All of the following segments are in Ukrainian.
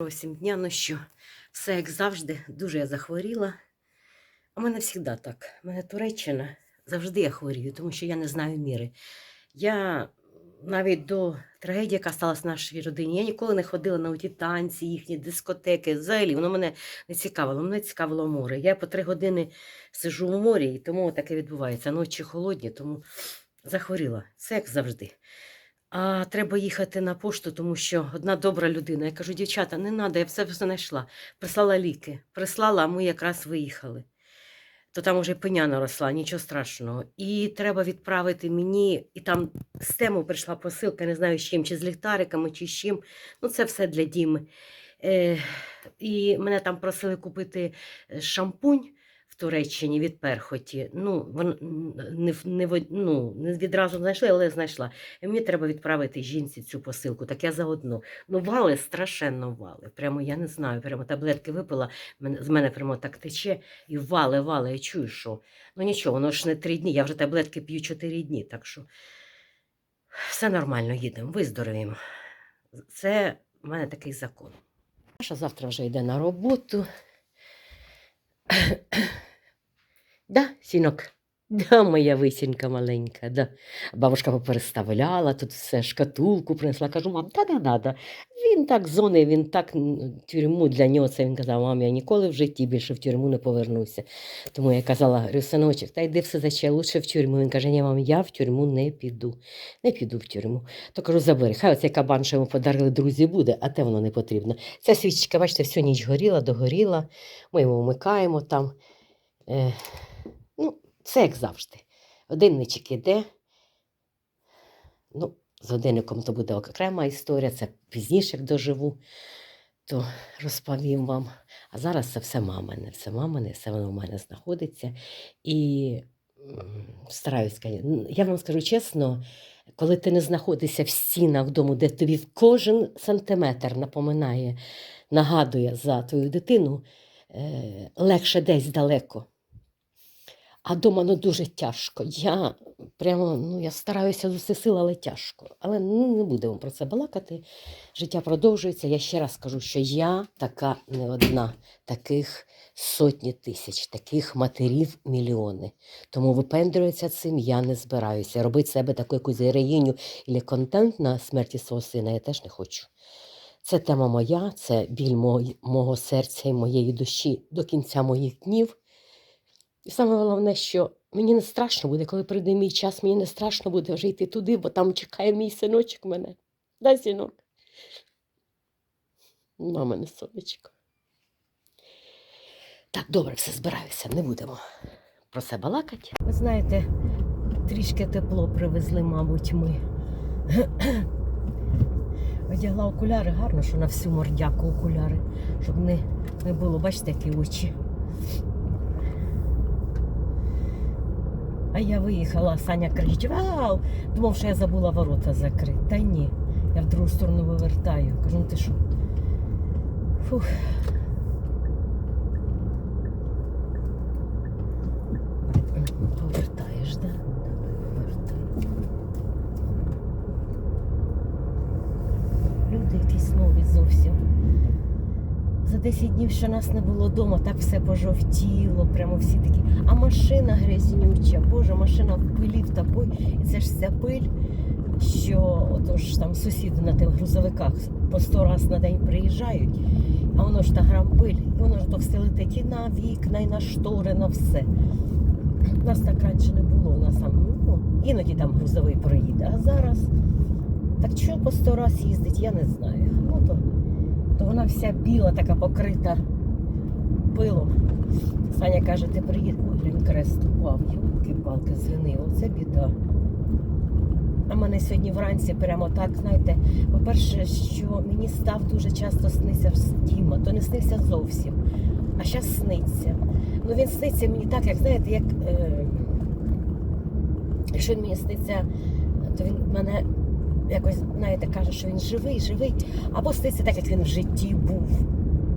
Осім дня, ну що, все як завжди, дуже я захворіла. У мене завжди так. У мене Туреччина, завжди я хворію, тому що я не знаю міри. Я навіть до трагедії, яка сталася в нашій родині, я ніколи не ходила на ті танці, їхні дискотеки. Взагалі, воно мене не цікавило. Мене цікавило море. Я по три години сижу у морі, і тому таке відбувається. Ночі холодні, тому захворіла. Все як завжди. А треба їхати на пошту, тому що одна добра людина. Я кажу, дівчата, не треба, я все знайшла. Прислала ліки, прислала, а ми якраз виїхали. То там уже пеня наросла, нічого страшного. І треба відправити мені, і там з тему прийшла посилка, не знаю з чим, чи з ліхтариками, чи з чим. Ну, це все для Діми. Е, і мене там просили купити е, шампунь Туреччині від перхоті. Ну, не, не, ну, не відразу знайшла, але знайшла. І мені треба відправити жінці цю посилку. Так я заодно. Ну, вали страшенно вали. Прямо я не знаю. Прямо таблетки випила, мене- з мене прямо так тече і вали, вали. Я чую, що. Ну нічого, воно ж не три дні. Я вже таблетки п'ю чотири дні. Так що все нормально, їдемо, виздоровіємо. Це в мене такий закон. Маша завтра вже йде на роботу. Да, сінок? Да, моя висінька маленька, да. Бабушка попереставляла, тут все шкатулку принесла. Кажу, мам, та не треба. Він так зони, він так тюрму для нього це він казав, мам, я ніколи в житті більше в тюрму не повернуся. Тому я казала, говорю, синочок, та йди все заче, лучше в тюрму. Він каже, ні, мам, я в тюрму не піду. Не піду в тюрму. То кажу, забери, хай оцей кабан, що йому подарили друзі, буде, а те воно не потрібно. Ця свічечка, бачите, всю ніч горіла, догоріла. Ми йому вмикаємо там. Е, ну, все як завжди. Годинничок іде. Ну, з годинником то буде окрема історія, це пізніше, як доживу, то розповім вам. А зараз це все мамине, все мамине, все воно в мене знаходиться. І м, стараюсь, я вам скажу чесно, коли ти не знаходишся в стінах вдома, де тобі кожен сантиметр напоминає, нагадує за твою дитину, е, легше десь далеко. А дома ну дуже тяжко. Я прямо ну, я стараюся з усіх сил, але тяжко. Але ну, не будемо про це балакати. Життя продовжується. Я ще раз скажу, що я така не одна, таких сотні тисяч, таких матерів мільйони. Тому випендрюватися цим я не збираюся. Робити себе таку якусь героїню і контент на смерті свого сина я теж не хочу. Це тема моя, це біль мого, мого серця і моєї душі до кінця моїх днів. І саме головне, що мені не страшно буде, коли прийде мій час, мені не страшно буде вже йти туди, бо там чекає мій синочок мене. Да, синок? Мамине сонечко. Так, добре, все збираюся, не будемо про це балакати. Ви знаєте, трішки тепло привезли, мабуть, ми. Одягла окуляри, гарно, що на всю мордяку окуляри, щоб не, не було, бачите, які очі. А я виїхала, Саня кричить, вау! Думав, що я забула ворота закрити. Та ні, я в другу сторону вивертаю. Кажу, ну ти що? Фух. За 10 днів, що нас не було вдома, так все пожовтіло, прямо всі такі. А машина грязнюча, боже, машина в пилі в такої. І це ж вся пиль, що отож там сусіди на тих грузовиках по сто раз на день приїжджають, а воно ж та грам пиль, і воно ж то все летить і на вікна, і на штори, на все. У нас так раніше не було, у нас там ну, іноді там грузовий проїде, а зараз. Так чого по сто раз їздить, я не знаю. Ну, то то вона вся біла, така покрита пилом. Саня каже, ти приїд, ой, він крест упав, юлки-палки злинило, це біда. А мене сьогодні вранці прямо так, знаєте, по-перше, що мені став дуже часто сниться Діма, то не снився зовсім, а зараз сниться. Ну він сниться мені так, як знаєте, як е, якщо він мені сниться, то він мене якось, знаєте, каже, що він живий, живий, або сниться так, як він в житті був.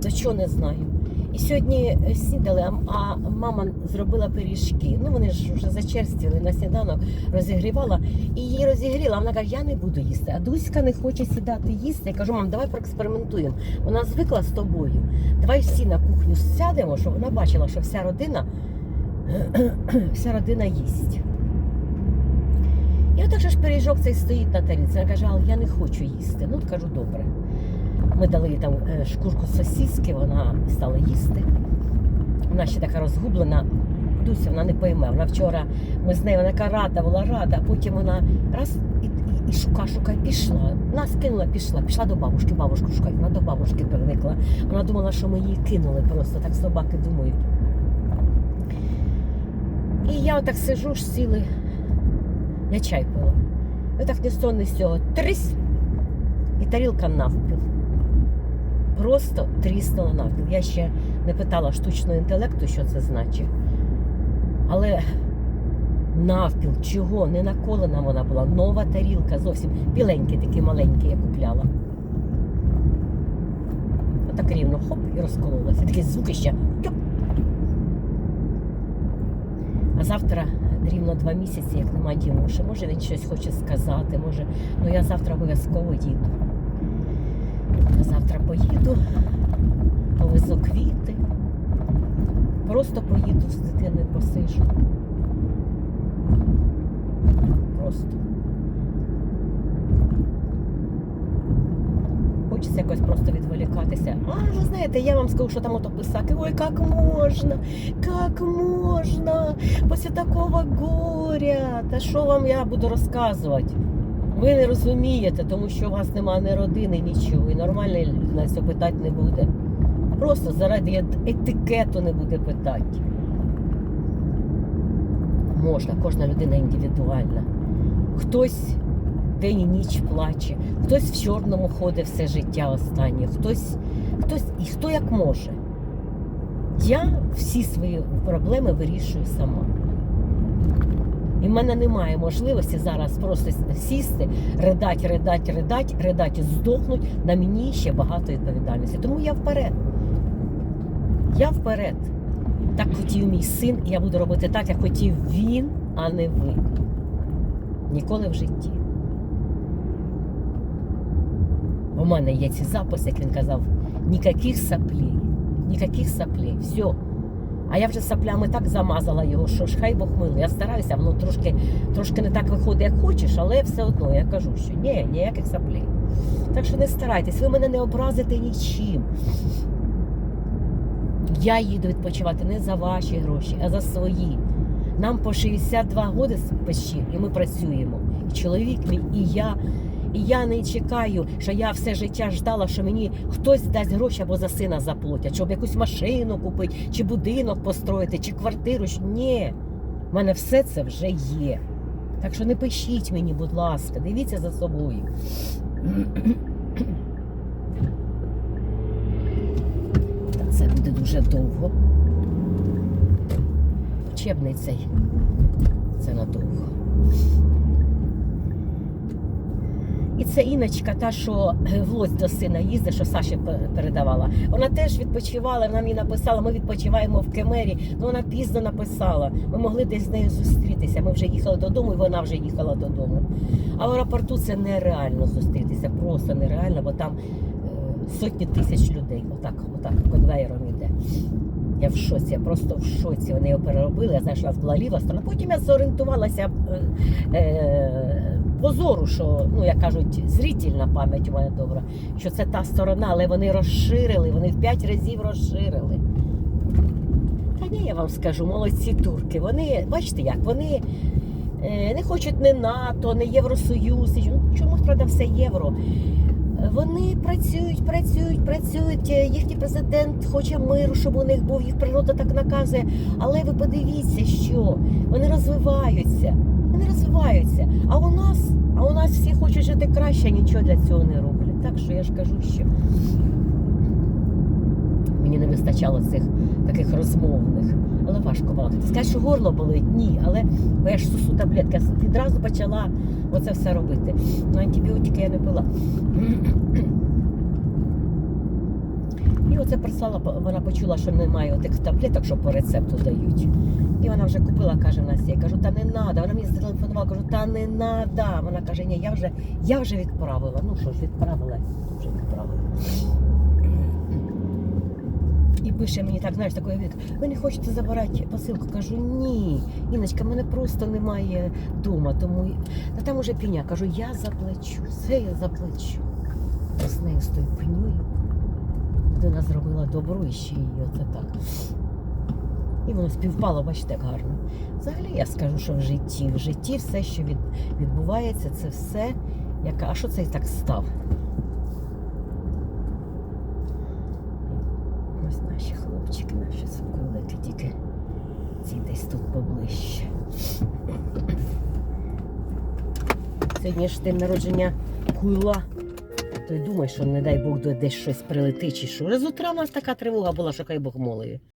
До чого не знаю. І сьогодні е, снідали, а мама зробила пиріжки. Ну вони ж вже зачерствіли на сніданок, розігрівала і її розігріла. Вона каже, я не буду їсти. А Дуська не хоче сідати їсти. Я кажу, мам, давай проекспериментуємо. Вона звикла з тобою. Давай всі на кухню сядемо, щоб вона бачила, що вся родина, вся родина їсть. І отак же ж пиріжок цей стоїть на тарілці. Вона каже, але я не хочу їсти. Ну, кажу, добре. Ми дали їй там е, шкурку сосіски, вона стала їсти. Вона ще така розгублена. Дуся, вона не пойме. Вона вчора, ми з нею вона така рада була рада, а потім вона раз і, і, і шука, шука, пішла. Нас кинула, пішла, пішла до бабушки, бабушку шукає. Вона до бабушки приникла. Вона думала, що ми її кинули просто, так собаки думають. І я отак сижу ж сіли, я чай пила. Ні з того, ні. Трись! І тарілка навпіл. Просто тріснула навпіл. Я ще не питала штучного інтелекту, що це значить. Але навпіл, чого? Не наколена вона була. Нова тарілка, зовсім біленькі, такі маленькі, я купляла. Отак рівно хоп і розкололася. Такі звуки ще. А завтра рівно два місяці, як нема Дімуші. Може він щось хоче сказати, може. Ну я завтра обов'язково їду. Я завтра поїду, повезу квіти. Просто поїду з дитиною посижу. Просто. Хочеться якось просто відволікатися. А, ви знаєте, я вам скажу, що там ото писати. Ой, як можна, як можна, після такого горя. Та що вам я буду розказувати? Ви не розумієте, тому що у вас немає ні родини, нічого. І нормальна людина цього питати не буде. Просто заради етикету не буде питати. Можна, кожна людина індивідуальна. Хтось день і ніч плаче, хтось в чорному ходить все життя останнє, хтось, хтось і хто як може. Я всі свої проблеми вирішую сама. І в мене немає можливості зараз просто сісти, ридать, ридать, ридать, і здохнуть. На мені ще багато відповідальності. Тому я вперед. Я вперед. Так хотів мій син, і я буду робити так, як хотів він, а не ви. Ніколи в житті. У мене є ці записи, як він казав, ніяких саплей, ніяких саплей, все. А я вже саплями так замазала його, що ж хай Бог милий. Я стараюся, воно трошки, трошки не так виходить, як хочеш, але все одно я кажу, що ні, ніяких саплей. Так що не старайтесь, ви мене не образите нічим. Я їду відпочивати не за ваші гроші, а за свої. Нам по 62 роки печі, і ми працюємо. І чоловік мій, і я. І я не чекаю, що я все життя ждала, що мені хтось дасть гроші або за сина заплатять, щоб якусь машину купити, чи будинок построїти, чи квартиру. Ні, в мене все це вже є. Так що не пишіть мені, будь ласка, дивіться за собою. Це буде дуже довго. Учебний цей. Це надовго. І це Іночка, та, що е, в Лодзь до сина їздить, що Саші передавала. Вона теж відпочивала, вона мені написала, ми відпочиваємо в Кемері. Ну вона пізно написала. Ми могли десь з нею зустрітися. Ми вже їхали додому, і вона вже їхала додому. А в аеропорту це нереально зустрітися, просто нереально, бо там е, сотні тисяч людей. Отак, отак, конвейером іде. Я в шоці, я просто в шоці. Вони його переробили, я що була ліва сторона. Потім я зорієнтувалася е, е, по зору, що, ну як кажуть, зрительна пам'ять у мене добра, що це та сторона, але вони розширили, вони в п'ять разів розширили. Та ні, я вам скажу, молодці турки. Вони, бачите як, вони е, не хочуть не НАТО, не Євросоюз. Ну, чомусь, правда, все євро. Вони працюють, працюють, працюють. Е, Їхній президент хоче миру, щоб у них був, їх природа так наказує. Але ви подивіться, що вони розвиваються. Вони розвиваються. А у нас, а у нас всі хочуть жити краще, а нічого для цього не роблять. Так що я ж кажу, що мені не вистачало цих таких розмовних. Але важко балакати. Сказати, що горло болить, ні, але бо я ж сусу таблетки, відразу почала оце все робити. Ну, антибіотики я не пила. І оце прислала, вона почула, що немає тих таблеток, що по рецепту дають. І вона вже купила, каже Настя. Я кажу, та не треба. Вона мені зателефонувала, кажу, та не треба. Вона каже, ні, я вже, я вже відправила. Ну що ж, відправила, вже відправила. І пише мені так, знаєш, такою від, ви не хочете забирати посилку? Кажу, ні. Іночка, мене просто немає вдома, тому та там уже піня. Кажу, я заплачу, все я заплачу. З нею з тою пенюю. Людина зробила добро і ще її оце так. І воно співпало, бачите, як гарно. Взагалі я скажу, що в житті, в житті все, що від, відбувається, це все. Яка, а що це і так став? Ось наші хлопчики, наші соколики, тільки ці десь тут поближче. Сьогодні ж день народження куйла. То й думай, що не дай Бог десь щось прилетить чи що. З утра така тривога була, що хай Бог молить.